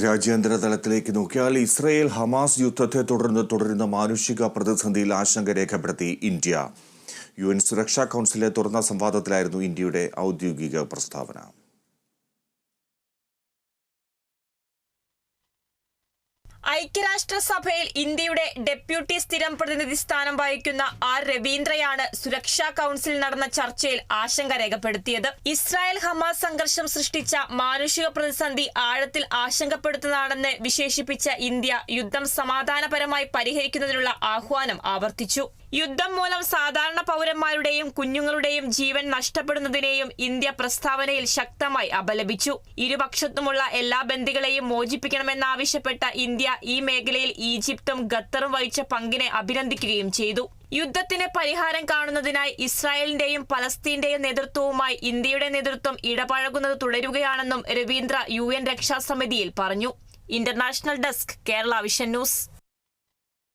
രാജ്യാന്തര തലത്തിലേക്ക് നോക്കിയാൽ ഇസ്രയേൽ ഹമാസ് യുദ്ധത്തെ തുടർന്ന് തുടരുന്ന മാനുഷിക പ്രതിസന്ധിയിൽ ആശങ്ക രേഖപ്പെടുത്തി ഇന്ത്യ. യു എൻ സുരക്ഷാ കൗൺസിലെ തുറന്ന സംവാദത്തിലായിരുന്നു ഇന്ത്യയുടെ ഔദ്യോഗിക പ്രസ്താവന. ഐക്യരാഷ്ട്രസഭയിൽ ഇന്ത്യയുടെ ഡെപ്യൂട്ടി സ്ഥിരം പ്രതിനിധി സ്ഥാനം വഹിക്കുന്ന ആർ രവീന്ദ്രയാണ് സുരക്ഷാ കൌൺസിൽ നടന്ന ചർച്ചയിൽ ആശങ്ക രേഖപ്പെടുത്തിയത്. ഇസ്രായേൽ ഹമാസ് സംഘർഷം സൃഷ്ടിച്ച മാനുഷിക പ്രതിസന്ധി ആഴത്തിൽ ആശങ്കപ്പെടുത്തുന്നതാണെന്ന് വിശേഷിപ്പിച്ച ഇന്ത്യ യുദ്ധം സമാധാനപരമായി പരിഹരിക്കുന്നതിനുള്ള ആഹ്വാനം ആവർത്തിച്ചു. യുദ്ധം മൂലം സാധാരണ പൗരന്മാരുടെയും കുഞ്ഞുങ്ങളുടെയും ജീവൻ നഷ്ടപ്പെടുന്നതിനെയും ഇന്ത്യ പ്രസ്താവനയിൽ ശക്തമായി അപലപിച്ചു. ഇരുപക്ഷത്തുമുള്ള എല്ലാ ബന്ദികളെയും മോചിപ്പിക്കണമെന്നാവശ്യപ്പെട്ട ഇന്ത്യ ഈ മേഖലയിൽ ഈജിപ്തും ഖത്തറും വഹിച്ച പങ്കിനെ അഭിനന്ദിക്കുകയും ചെയ്തു. യുദ്ധത്തിന് പരിഹാരം കാണുന്നതിനായി ഇസ്രായേലിന്റെയും പലസ്തീന്റെയും നേതൃത്വവുമായി ഇന്ത്യയുടെ നേതൃത്വം ഇടപഴകുന്നത് തുടരുകയാണെന്നും രവീന്ദ്ര യു എൻ രക്ഷാസമിതിയിൽ പറഞ്ഞു. International desk Kerala vision news.